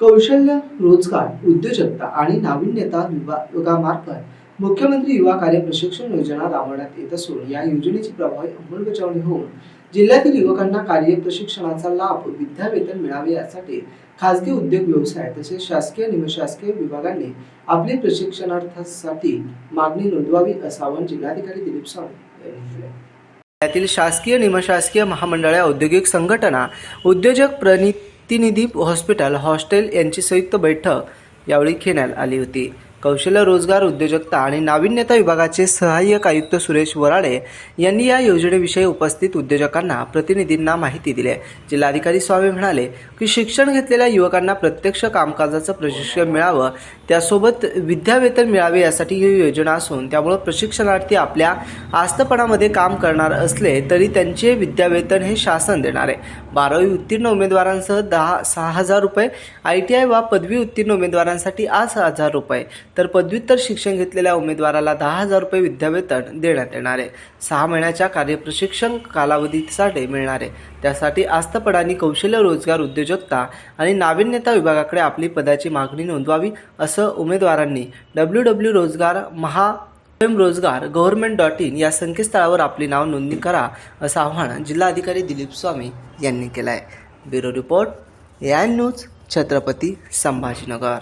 कौशल्य रोजगार उद्योजकता आणि नाविन्यता विभागामार्फत मुख्यमंत्री युवा कार्य प्रशिक्षण योजना राबवण्यात येत असून या योजनेची प्रभावी अंमलबजावणी होऊन जिल्ह्यातील युवकांना कार्य प्रशिक्षणाचा लाभ विद्यावेतन मिळावे यासाठी खासगी उद्योग व्यवसाय तसेच शासकीय निमशासकीय विभागांनी आपली प्रशिक्षणार्थासाठी मागणी नोंदवावी असं आवाहन जिल्हाधिकारी दिलीप सावंत यांनी केले यातील शासकीय निमशासकीय महामंडळे औद्योगिक संघटना उद्योजक तिनिधीप हॉस्पिटल हॉस्टेल यांची संयुक्त बैठक यावेळी घेण्यात आली होती. कौशल्य रोजगार उद्योजकता आणि नाविन्यता विभागाचे सहाय्यक आयुक्त सुरेश वराडे यांनी या योजनेविषयी उपस्थित उद्योजकांना प्रतिनिधींना माहिती दिली जिल्हाधिकारी स्वामी म्हणाले की शिक्षण घेतलेल्या युवकांना प्रत्यक्ष कामकाजाचं प्रशिक्षण मिळावं त्यासोबत विद्यावेतन मिळावे यासाठी ही योजना असून त्यामुळे प्रशिक्षणार्थी आपल्या आस्थपणामध्ये काम करणार असले तरी त्यांचे विद्यावेतन हे शासन देणार आहे. बारावी उत्तीर्ण उमेदवारांसह दहा सहा हजार रुपये आय टी आय वा पदवी उत्तीर्ण उमेदवारांसाठी आठ हजार रुपये. तर पदव्युत्तर शिक्षण घेतलेल्या उमेदवाराला दहा हजार रुपये विद्यावेतन देण्यात येणार आहे. सहा महिन्याच्या कार्यप्रशिक्षण कालावधीसाठी मिळणार आहे. त्यासाठी आस्थपडानी कौशल्य रोजगार उद्योजकता आणि नाविन्यता विभागाकडे आपली पदाची मागणी नोंदवावी असं उमेदवारांनी डब्ल्यू डब्ल्यू रोजगार महा रोजगार गव्हर्नमेंट डॉट इन या संकेतस्थळावर आपली नाव नोंदणी करा असं आवाहन जिल्हाधिकारी दिलीप स्वामी यांनी केलं आहे bureau report N news Chhatrapati Sambhajinagar.